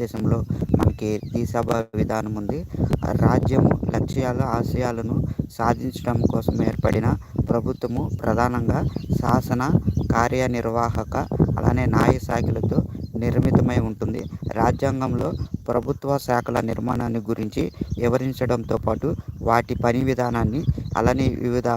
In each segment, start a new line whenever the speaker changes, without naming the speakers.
భారతదేశంలో మనకి ఈ సభ విధానం ఉంది. రాజ్యం లక్ష్యాలు ఆశయాలను సాధించడం కోసం ఏర్పడిన ప్రభుత్వము ప్రధానంగా శాసన కార్యనిర్వాహక అలానే న్యాయ శాఖలతో నిర్మితమై ఉంటుంది. రాజ్యాంగంలో ప్రభుత్వ శాఖల నిర్మాణాన్ని గురించి వివరించడంతో పాటు వాటి పని విధానాన్ని అలానే వివిధ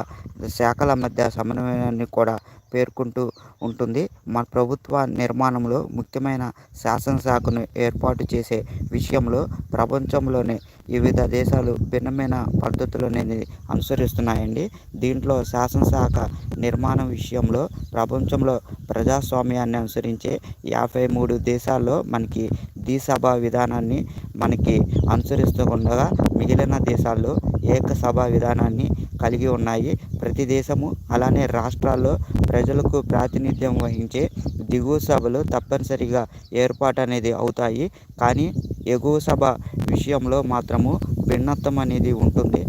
శాఖల మధ్య సమన్వయాన్ని కూడా పేర్కొంటూ ఉంటుంది. మన ప్రభుత్వ నిర్మాణంలో ముఖ్యమైన శాసనశాఖను ఏర్పాటు చేసే విషయంలో ప్రపంచంలోనే వివిధ దేశాలు భిన్నమైన పద్ధతులు అనేది అనుసరిస్తున్నాయండి. దీంట్లో శాసనశాఖ నిర్మాణం విషయంలో ప్రపంచంలో ప్రజాస్వామ్యాన్ని అనుసరించే యాభై మూడు దేశాల్లో మనకి ద్విసభ సభ విధానాన్ని మనకి అనుసరిస్తూ ఉండగా మిగిలిన దేశాల్లో ఏకసభ విధానాన్ని కలిగి ఉన్నాయి. ప్రతి దేశము అలానే రాష్ట్రాల్లో ప్రజలకు ప్రాతినిధ్యం వహించే దిగువ సభలు తప్పనిసరిగా ఏర్పాటు అనేది అవుతాయి. కానీ ఎగువ సభ విషయంలో మాత్రము భిన్నత్వం అనేది ఉంటుంది.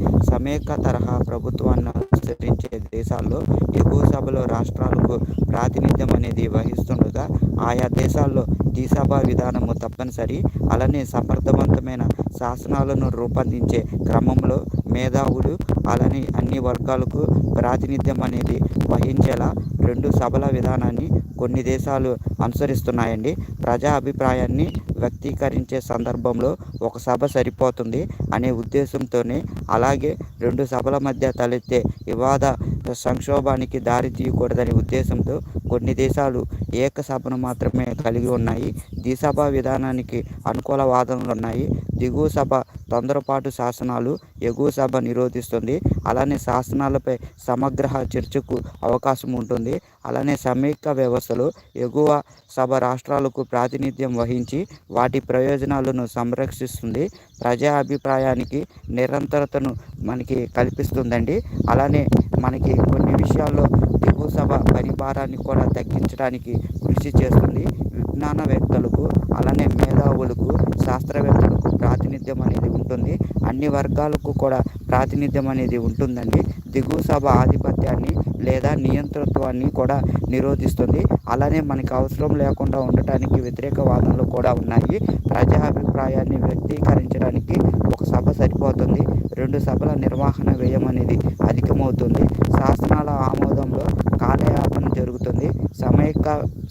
అమెరికా తరహా ప్రభుత్వాన్ని అనుసరించే దేశాల్లో ఎగువ సభలో రాష్ట్రాలకు ప్రాతినిధ్యం అనేది వహిస్తుండగా ఆయా దేశాల్లో ద్విసభ విధానము తప్పనిసరి. అలానే సమర్థవంతమైన శాసనాలను రూపొందించే క్రమంలో మేధావులు అలానే అన్ని వర్గాలకు ప్రాతినిధ్యం అనేది వహించేలా రెండు సభల విధానాన్ని కొన్ని దేశాలు అనుసరిస్తున్నాయండి. ప్రజా అభిప్రాయాన్ని వ్యక్తీకరించే సందర్భంలో ఒక సభ సరిపోతుంది అనే ఉద్దేశంతోనే అలాగే రెండు సభల మధ్య తలెత్తే వివాద సంక్షోభానికి దారి తీయకూడదనే ఉద్దేశంతో కొన్ని దేశాలు ఏక సభను మాత్రమే కలిగి ఉన్నాయి. ద్విసభ విధానానికి అనుకూల వాదనలు ఉన్నాయి. దిగువ సభ తొందరపాటు శాసనాలు ఎగువ సభ నిరోధిస్తుంది. అలానే శాసనాలపై సమగ్ర చర్చకు అవకాశం ఉంటుంది. అలానే సమైక్య వ్యవస్థలు ఎగువ సభ రాష్ట్రాలకు ప్రాతినిధ్యం వహించి వాటి ప్రయోజనాలను సంరక్షిస్తుంది. ప్రజా అభిప్రాయానికి నిరంతరతను మనకి కల్పిస్తుందండి. అలానే మనకి కొన్ని విషయాల్లో దిగువ సభ పరిభారాన్ని కూడా తగ్గించడానికి కృషి చేస్తుంది. విజ్ఞానవేత్తలకు అలానే మేధావులకు శాస్త్రవేత్తలకు ప్రాతినిధ్యం అనేది ఉంటుంది అన్ని వర్గాలకు కూడా ప్రాతినిధ్యం అనేది ఉంటుందండి. దిగువ సభ ఆధిపత్యాన్ని లేదా నియంతృత్వాన్ని కూడా నిరోధిస్తుంది. అలానే మనకి అవసరం లేకుండా ఉండటానికి వ్యతిరేక వాదనలు కూడా ఉన్నాయి. ప్రజా అభిప్రాయాన్ని వ్యక్తీకరించడానికి ఒక సభ సరిపోతుంది. రెండు సభల నిర్వహణ వ్యయం అనేది అధికమవుతుంది. శాసనాల ఆమోదంలో కాలయాపన జరుగుతుంది. సమైక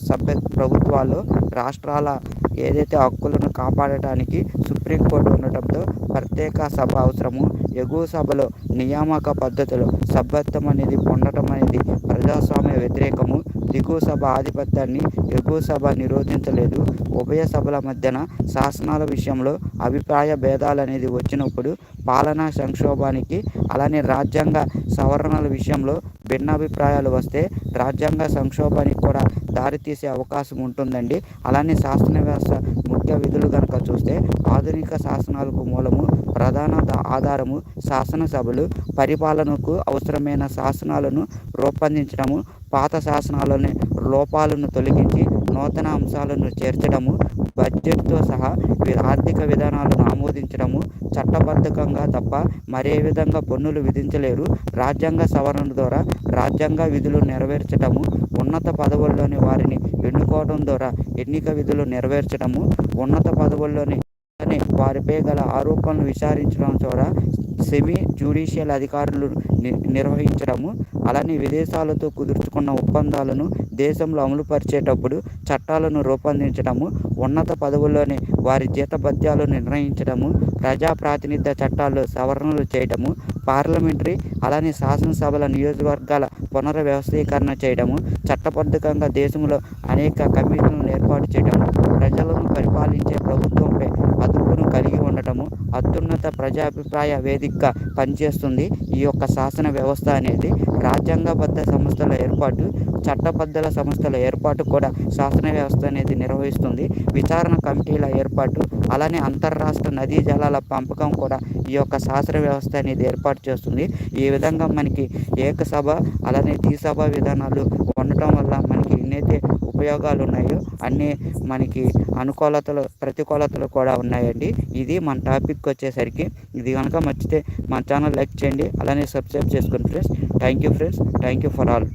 సభ్య ప్రభుత్వాలు రాష్ట్రాల ఏదైతే హక్కులను కాపాడటానికి సుప్రీంకోర్టు ఉండటంతో ప్రత్యేక సభ అవసరము. ఎగువ సభలో నియామక పద్ధతులు సభ్యత్వం అనేది పొందడం అనేది ప్రజాస్వామ్య వ్యతిరేకము. దిగువ సభ ఆధిపత్యాన్ని ఎగువ సభ నిరోధించలేదు. ఉభయ సభల మధ్యన శాసనాల విషయంలో అభిప్రాయ భేదాలు అనేది వచ్చినప్పుడు పాలనా సంక్షోభానికి అలానే రాజ్యాంగ సవరణల విషయంలో భిన్నాభిప్రాయాలు వస్తే రాజ్యాంగ సంక్షోభానికి కూడా దారితీసే అవకాశం ఉంటుందండి. అలానే శాసన వ్యవస్థ ముఖ్య విధులు కనుక చూస్తే ఆధునిక శాసనాలకు మూలము ప్రధాన ఆధారము శాసనసభలు పరిపాలనకు అవసరమైన శాసనాలను రూపొందించడము పాత శాసనాలని లోపాలను తొలగించి నూతన అంశాలను చేర్చడము బడ్జెట్తో సహా ఆర్థిక విధానాలను ఆమోదించడము చట్టబద్ధకంగా తప్ప మరే విధంగా పన్నులు విధించలేరు. రాజ్యాంగ సవరణ ద్వారా రాజ్యాంగ విధులు నెరవేర్చడము ఉన్నత పదవుల్లోని వారిని ఎన్నుకోవడం ద్వారా ఎన్నిక విధులు నెరవేర్చడము ఉన్నత పదవుల్లోని వారిపై గల ఆరోపణలు విచారించడం ద్వారా సెమీ జ్యుడిషియల్ అధికారులు నిర్వహించడము అలానే విదేశాలతో కుదుర్చుకున్న ఒప్పందాలను దేశంలో అమలుపరిచేటప్పుడు చట్టాలను రూపొందించడము ఉన్నత పదవుల్లోనే వారి జీతభత్యాలు నిర్ణయించడము ప్రజా ప్రాతినిధ్య చట్టాల్లో సవరణలు చేయడము పార్లమెంటరీ అలానే శాసనసభల నియోజకవర్గాల పునర్వ్యవస్థీకరణ చేయడము చట్టబద్ధకంగా దేశంలో అనేక కమిషన్లను ఏర్పాటు చేయడము. అత్యున్నత ప్రజాభిప్రాయ వేదికగా పనిచేస్తుంది. ఈ యొక్క శాసన వ్యవస్థ అనేది రాజ్యాంగబద్ధ సంస్థల ఏర్పాటు చట్టబద్ధల సంస్థల ఏర్పాటు కూడా శాసన వ్యవస్థ అనేది నిర్వహిస్తుంది. విచారణ కమిటీల ఏర్పాటు అలానే అంతర్రాష్ట్ర నదీ జలాల పంపకం కూడా ఈ యొక్క శాస్త్ర వ్యవస్థ అనేది ఏర్పాటు చేస్తుంది. ఈ విధంగా మనకి ఏకసభ అలానే ద్విసభ విధానాలు ఉండటం వల్ల మనకి ఎన్నైతే ఉపయోగాలు ఉన్నాయో అన్నీ మనకి అనుకూలతలు ప్రతికూలతలు కూడా ఉన్నాయండి. ఇది మన టాపిక్ వచ్చేసరికి. ఇది కనుక నచ్చితే మన ఛానల్ లైక్ చేయండి. అలానే సబ్స్క్రైబ్ చేసుకోండి friends. Thank you friends. Thank you for all.